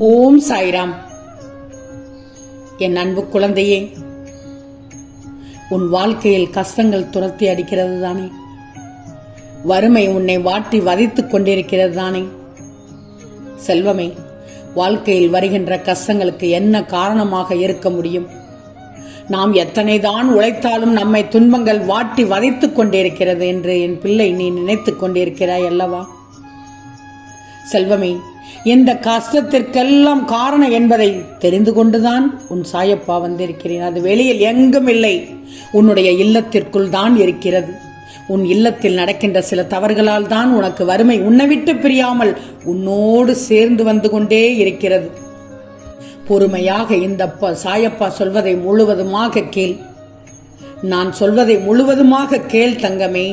ஓம் சாய்ராம். என் அன்பு குழந்தையே உன் வாழ்க்கையில் கஷ்டங்கள் துரத்தி அடிக்கிறது தானே வறுமை உன்னை வாட்டி வதைத்துக் கொண்டிருக்கிறது தானே செல்வமே வாழ்க்கையில் வருகின்ற கஷ்டங்களுக்கு என்ன காரணமாக இருக்க முடியும்? நாம் எத்தனைதான் உழைத்தாலும் நம்மை துன்பங்கள் வாட்டி வதைத்துக் கொண்டிருக்கிறது என்று என் பிள்ளை நீ நினைத்துக் கொண்டிருக்கிறாய் அல்லவா? செல்வமே இந்த கஷ்டத்திற்கெல்லாம் காரணம் என்பதை தெரிந்து கொண்டுதான் உன் சாயப்பா வந்திருக்கிறேன். அது வெளியில் எங்கும் இல்லை. உன்னுடைய இல்லத்திற்குள் தான் இருக்கிறது. உன் இல்லத்தில் நடக்கின்ற சில தவறுகளால் தான் உனக்கு வறுமை உன்னை விட்டு பிரியாமல் உன்னோடு சேர்ந்து வந்து கொண்டே இருக்கிறது. பொறுமையாக இந்த சாயப்பா சொல்வதை முழுவதுமாக கேள். நான் சொல்வதை முழுவதுமாக கேள் தங்கமே.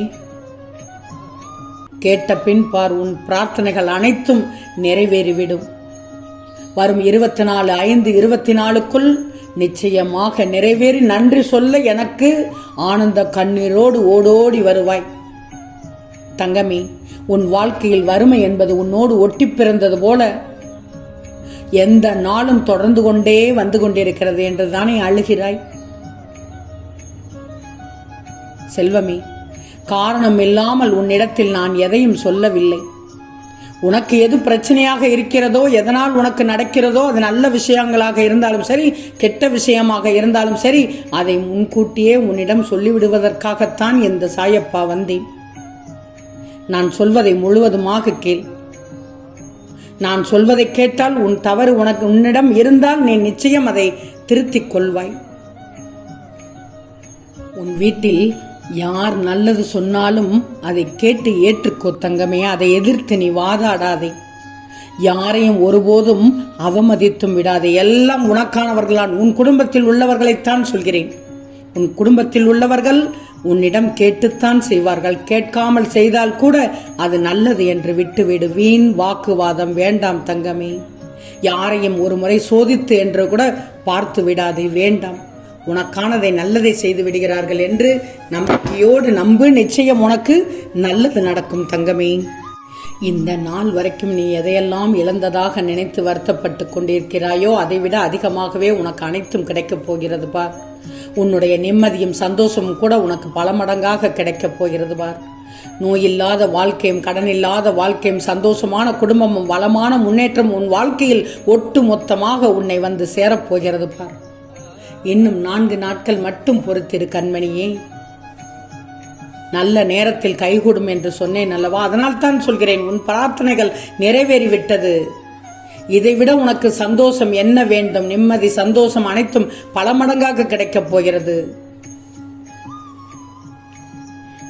கேட்ட பின் பார் உன் பிரார்த்தனைகள் அனைத்தும் நிறைவேறிவிடும். வரும் இருபத்தி நாலு ஐந்து இருபத்தி நாலுக்குள் நிச்சயமாக நிறைவேறி நன்றி சொல்ல எனக்கு ஆனந்த கண்ணீரோடு ஓடோடி வருவாய். தங்கமே உன் வாழ்க்கையில் வறுமை என்பது உன்னோடு ஒட்டி பிறந்தது போல எந்த நாளும் தொடர்ந்து கொண்டே வந்து கொண்டிருக்கிறது என்று தானே அழுகிறாய். செல்வமே காரணம் இல்லாமல் உன்னிடத்தில் நான் எதையும் சொல்லவில்லை. உனக்கு எது பிரச்சனையாக இருக்கிறதோ எதனால் உனக்கு நடக்கிறதோ அது நல்ல விஷயங்களாக இருந்தாலும் சரி கெட்ட விஷயமாக இருந்தாலும் சரி அதை முன்கூட்டியே உன்னிடம் சொல்லிவிடுவதற்காகத்தான் இந்த சாயப்பா வந்தேன். நான் சொல்வதை முழுவதுமாக கேள். நான் சொல்வதை கேட்டால் உன் தவறு உனக்கு உன்னிடம் இருந்தால் நீ நிச்சயம் அதை திருத்திக் கொள்வாய். உன் வீட்டில் யார் நல்லது சொன்னாலும் அதை கேட்டு ஏற்றுக்கோ தங்கமே அதை எதிர்த்து நீ வாதாடாதே. யாரையும் ஒருபோதும் அவமதித்தும் விடாதே. எல்லாம் உனக்கானவர்களான் உன் குடும்பத்தில் உள்ளவர்களைத்தான் சொல்கிறேன். உன் குடும்பத்தில் உள்ளவர்கள் உன்னிடம் கேட்டுத்தான் செய்வார்கள். கேட்காமல் செய்தால் கூட அது நல்லது என்று விட்டுவிடு. வீண் வாக்குவாதம் வேண்டாம் தங்கமே. யாரையும் ஒரு முறை சோதித்து என்று கூட பார்த்து விடாதே. வேண்டாம். உனக்கானதை நல்லதை செய்து விடுகிறார்கள் என்று நம்பிக்கையோடு நம்பு. நிச்சயம் உனக்கு நல்லது நடக்கும் தங்கமே. இந்த நாள் வரைக்கும் நீ எதையெல்லாம் இழந்ததாக நினைத்து வருத்தப்பட்டு கொண்டிருக்கிறாயோ அதைவிட அதிகமாகவே உனக்கு அனைத்தும் கிடைக்கப் போகிறது பார். உன்னுடைய நிம்மதியும் சந்தோஷமும் கூட உனக்கு பல மடங்காக கிடைக்கப் போகிறது பார். நோயில்லாத வாழ்க்கையும் கடன் இல்லாத வாழ்க்கையும் சந்தோஷமான குடும்பமும் வளமான முன்னேற்றம் உன் வாழ்க்கையில் ஒட்டு மொத்தமாக உன்னை வந்து சேரப்போகிறது பார். இன்னும் நான்கு நாட்கள் மட்டும் பொறுத்திரு கண்மணியே. நல்ல நேரத்தில் கைகூடும் என்று சொன்னேன் அல்லவா? அதனால் தான் சொல்கிறேன் உன் பிரார்த்தனைகள் நிறைவேறிவிட்டது. இதைவிட உனக்கு சந்தோஷம் என்ன வேண்டும்? நிம்மதி சந்தோஷம் அனைத்தும் பல மடங்காக கிடைக்கப் போகிறது.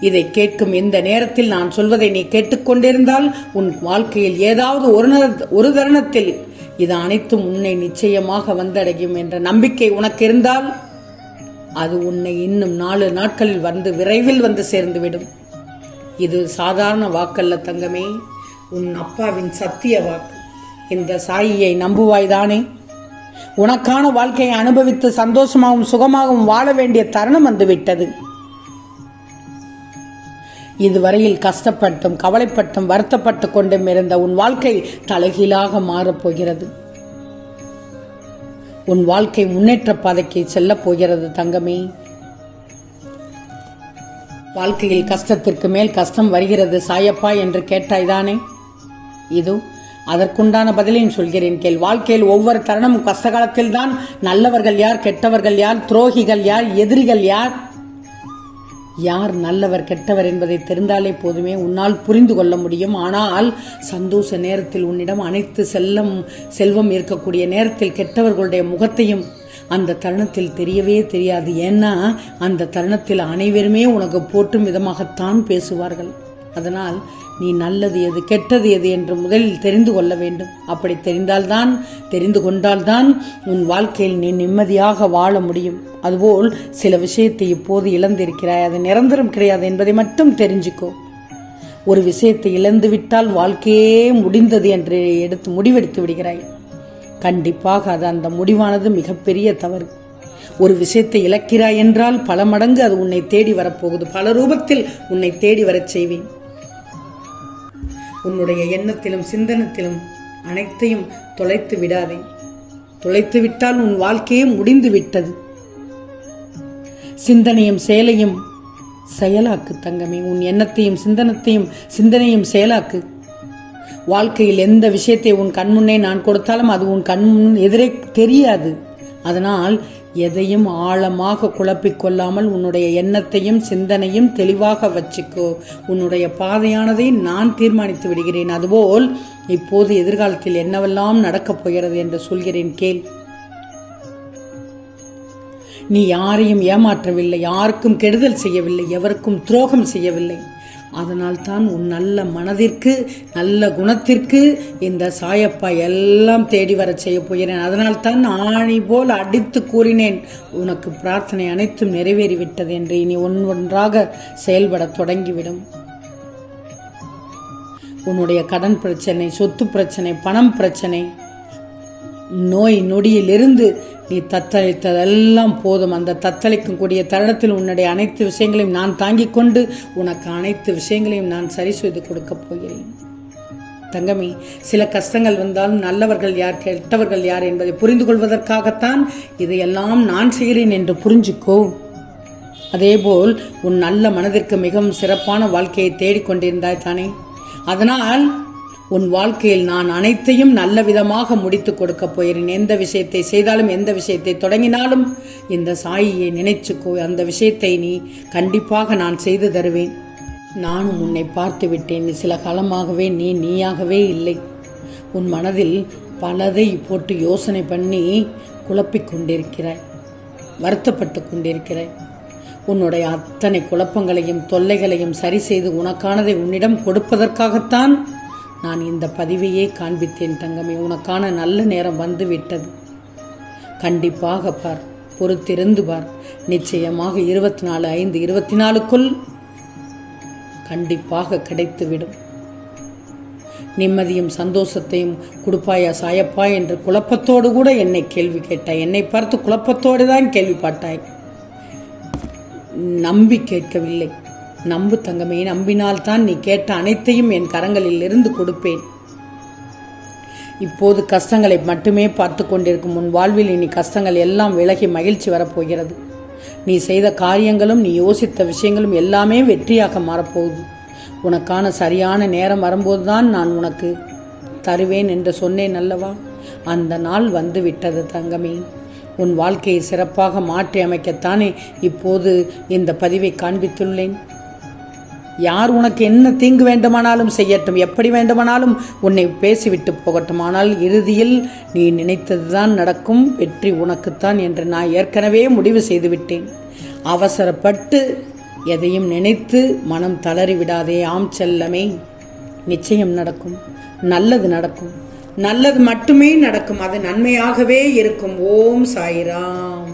இதை கேட்கும் இந்த நேரத்தில் நான் சொல்வதை நீ கேட்டுக்கொண்டிருந்தால் உன் வாழ்க்கையில் ஏதாவது ஒரு ஒரு தருணத்தில் இது அனைத்தும் உன்னை நிச்சயமாக வந்தடையும் என்ற நம்பிக்கை உனக்கு இருந்தால் அது உன்னை இன்னும் நாலு நாட்களில் வந்து விரைவில் வந்து சேர்ந்துவிடும். இது சாதாரண வாக்கல்ல தங்கமே உன் அப்பாவின் சத்திய வாக்கு. இந்த சாயியை நம்புவாய்தானே? உனக்கான வாழ்க்கையை அனுபவித்து சந்தோஷமாகவும் சுகமாகவும் வாழ வேண்டிய தருணம் வந்துவிட்டது. இதுவரையில் கஷ்டப்பட்டும் கவலைப்பட்டும் வருத்தப்பட்டு கொண்டும் இருந்த உன் வாழ்க்கை தலைகீழாக மாறப்போகிறது உன் வாழ்க்கை முன்னேற்ற பாதைக்கு செல்லப் போகிறது தங்கமே. வாழ்க்கையில் கஷ்டத்திற்கு மேல் கஷ்டம் வருகிறது சாயப்பா என்று கேட்டாய்தானே இது அதற்குண்டான பதிலையும் சொல்கிறேன் கேள். வாழ்க்கையில் ஒவ்வொரு தருணமும் கஷ்ட தான் நல்லவர்கள் யார் கெட்டவர்கள் யார் துரோகிகள் யார் எதிரிகள் யார்? யார் நல்லவர் கெட்டவர் என்பதை தெரிந்தாலே போதுமே உன்னால் புரிந்து கொள்ள முடியும். ஆனால் சந்தோஷ நேரத்தில் உன்னிடம் அனைத்து செல்லம் செல்வம் இருக்கக்கூடிய நேரத்தில் கெட்டவர்களுடைய முகத்தையும் அந்த தருணத்தில் தெரியவே தெரியாது. ஏன்னா அந்த தருணத்தில் அனைவருமே உனக்கு போற்றும் விதமாகத்தான் பேசுவார்கள். அதனால் நீ நல்லது எது கெட்டது எது என்று முதலில் தெரிந்து கொள்ள வேண்டும். அப்படி தெரிந்தால்தான் தெரிந்து கொண்டால்தான் உன் வாழ்க்கையில் நீ நிம்மதியாக வாழ முடியும். அதுபோல் சில விஷயத்தை இப்போது இழந்திருக்கிறாய் அது நிரந்தரம் கிடையாது என்பதை மட்டும் தெரிஞ்சுக்கோ. ஒரு விஷயத்தை இழந்து விட்டால் வாழ்க்கையே முடிந்தது என்று எடுத்து முடிவெடுத்து விடுகிறாய். கண்டிப்பாக அது அந்த முடிவானது மிகப்பெரிய தவறு. ஒரு விஷயத்தை இழக்கிறாய் என்றால் பல மடங்கு அது உன்னை தேடி வரப்போகுது. பல ரூபத்தில் உன்னை தேடி வரச் செய்வேன். உன்னுடைய எண்ணத்திலும் சிந்தனத்திலும் அனைத்தையும் தொலைத்து விடாதே. தொலைத்து விட்டால் உன் வாழ்க்கையே முடிந்து விட்டது சிந்தனையும் செயலையும் செயலாக்கு தங்கமே. உன் எண்ணத்தையும் சிந்தனத்தையும் சிந்தனையும் செயலாக்கு. வாழ்க்கையில் எந்த விஷயத்தை உன் கண்முன்னே நான் கொடுத்தாலும் அது உன் கண் முன் எதிரே தெரியாது. அதனால் எதையும் ஆழமாக குழப்பிக்கொள்ளாமல் உன்னுடைய எண்ணத்தையும் சிந்தனையும் தெளிவாக வச்சுக்கோ. உன்னுடைய பாதையானதை நான் தீர்மானித்து விடுகிறேன். அதுபோல் இப்போது எதிர்காலத்தில் என்னவெல்லாம் நடக்கப் போகிறது என்று சொல்கிறேன் கேள். நீ யாரையும் ஏமாற்றவில்லை யாருக்கும் கெடுதல் செய்யவில்லை எவருக்கும் துரோகம் செய்யவில்லை. அதனால் தான் உன் நல்ல மனதிற்கு நல்ல குணத்திற்கு இந்த சாயப்பா எல்லாம் தேடி வரச் செய்ய போகிறேன். அதனால் தான் ஆணி போல் அடித்து கூறினேன் உனக்கு பிரார்த்தனை அனைத்தும் நிறைவேறிவிட்டது என்று இனி ஒன் ஒன்றாக செயல்படத் தொடங்கிவிடும். உன்னுடைய கடன் பிரச்சனை சொத்து பிரச்சனை பணம் பிரச்சனை நோய் நொடியிலிருந்து நீ தத்தளித்ததெல்லாம் போதும். அந்த தத்தளிக்கும் கூடிய தருணத்தில் உன்னுடைய அனைத்து விஷயங்களையும் நான் தாங்கிக் கொண்டு உனக்கு அனைத்து விஷயங்களையும் நான் சரி செய்து கொடுக்கப் போகிறேன். தங்கமி சில கஷ்டங்கள் வந்தாலும் நல்லவர்கள் யார் கெட்டவர்கள் யார் என்பதை புரிந்து கொள்வதற்காகத்தான் இதையெல்லாம் நான் செய்கிறேன் என்று புரிஞ்சுக்கோ. அதேபோல் உன் நல்ல மனதிற்கு மிகவும் சிறப்பான வாழ்க்கையை தேடிக்கொண்டிருந்தாய் தானே. அதனால் உன் வாழ்க்கையில் நான் அனைத்தையும் நல்ல விதமாக முடித்து கொடுக்க போகிறேன். எந்த விஷயத்தை செய்தாலும் எந்த விஷயத்தை தொடங்கினாலும் இந்த சாயியை நினைச்சுக்கோ. அந்த விஷயத்தை நீ கண்டிப்பாக நான் செய்து தருவேன். நானும் உன்னை பார்த்து விட்டேன். சில காலமாகவே நீ நீயாகவே இல்லை. உன் மனதில் பலதை போட்டு யோசனை பண்ணி குழப்பிக் கொண்டிருக்கிறாய். வருத்தப்பட்டு கொண்டிருக்கிறாய். உன்னுடைய அத்தனை குழப்பங்களையும் தொல்லைகளையும் சரி செய்து உனக்கானதை உன்னிடம் கொடுப்பதற்காகத்தான் நான் இந்த பதிவையே காண்பித்தேன் தங்கமே. உனக்கான நல்ல நேரம் வந்து விட்டது கண்டிப்பாக பார். பொறுத்திருந்து பார். நிச்சயமாக இருபத்தி நாலு ஐந்து இருபத்தி நாலுக்குள் கண்டிப்பாக கிடைத்துவிடும். நிம்மதியும் சந்தோஷத்தையும் கொடுப்பாயா சாயப்பா என்று குழப்பத்தோடு கூட என்னை கேள்வி கேட்டாய். என்னை பார்த்து குழப்பத்தோடு தான் கேள்விப்பட்டாய் நம்பி கேட்கவில்லை. நம்பு தங்கமே நம்பினால்தான் நீ கேட்ட அனைத்தையும் என் கரங்களில் இருந்து கொடுப்பேன். இப்போது கஷ்டங்களை மட்டுமே பார்த்து கொண்டிருக்கும் உன் வாழ்வில் இனி கஷ்டங்கள் எல்லாம் விலகி மகிழ்ச்சி வரப்போகிறது. நீ செய்த காரியங்களும் நீ யோசித்த விஷயங்களும் எல்லாமே வெற்றியாக மாறப்போகுது. உனக்கான சரியான நேரம் வரும்போதுதான் நான் உனக்கு தருவேன் என்று சொன்னேன் அல்லவா? அந்த நாள் வந்து விட்டது தங்கமே. உன் வாழ்க்கையை சிறப்பாக மாற்றி அமைக்கத்தானே இப்போது இந்த பதிவை காண்பித்துள்ளேன். யார் உனக்கு என்ன தீங்கு வேண்டுமானாலும் செய்யட்டும் எப்படி வேண்டுமானாலும் உன்னை பேசிவிட்டு போகட்டும். ஆனால் இறுதியில் நீ நினைத்ததுதான் நடக்கும் வெற்றி உனக்குத்தான் என்று நான் ஏற்கனவே முடிவு செய்துவிட்டேன். அவசரப்பட்டு எதையும் நினைத்து மனம் தளறி விடாதே ஆம் செல்லமே. நிச்சயம் நடக்கும் நல்லது நடக்கும். நல்லது மட்டுமே நடக்கும் அது நன்மையாகவே இருக்கும். ஓம் சாய்ராம்.